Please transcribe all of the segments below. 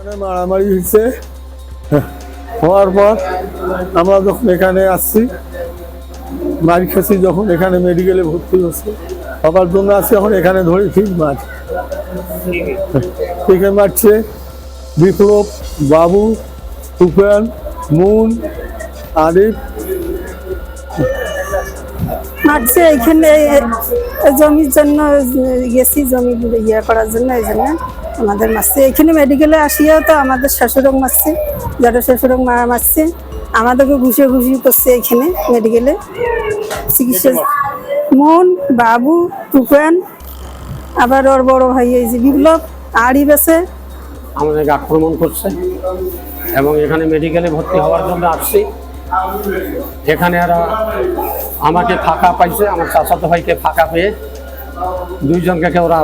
ওখানে মারামারি হয়েছে। হওয়ার পর আমরা যখন এখানে আসছি, মারি খেয়েছি যখন এখানে মেডিকেলে ভর্তি হচ্ছে সবার জন্য আসছি এখন এখানে ধরে ঠিক মার। ঠিক মারছে বিপ্লব, বাবু, তুফান, মুন, আরিফ মারছে এইখানে জমির জন্য গেছি জমি ইয়ে করার জন্য এই জন্য আমাদের মারছে। এখানে মেডিকেলে আসিয়াও তো আমাদের শ্বশুরক মারছে যারা শ্বশুরক মারা মারছে। আমাদেরকে ঘুষে ঘুষি করছে এখানে মেডিকেলে চিকিৎসা মন বাবু তুফান আবার ওর বড় ভাই এই যে বিপ্লব আড়ি বেছে। আমাদেরকে আক্রমণ করছে এবং এখানে মেডিকেলে ভর্তি হওয়ার জন্য আসছি। এখানে এরা আমাকে ফাঁকা পাইছে, আমার চাচাতো ভাইকে ফাঁকা পেয়ে দুইজনকে ওরা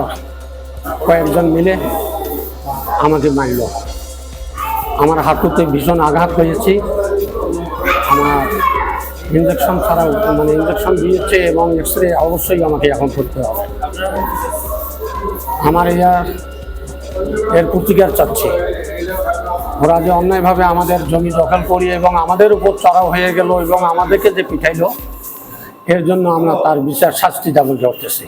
কয়েকজন মিলে আমাকে মারল। আমার হাঁটুতে ভীষণ আঘাত হয়েছে আমার ইঞ্জেকশন ছাড়া মানে ইঞ্জেকশন দিয়েছে এবং এক্স রে অবশ্যই আমাকে এখন করতে হবে। আমার ইয়ার এর প্রতিকার চাচ্ছি। ওরা যে অন্যায়ভাবে আমাদের জমি দখল করি এবং আমাদের উপর চড়াও হয়ে গেল এবং আমাদেরকে যে পিঠাইলো এর জন্য আমরা তার বিচার শাস্তি দাবি করতেছি।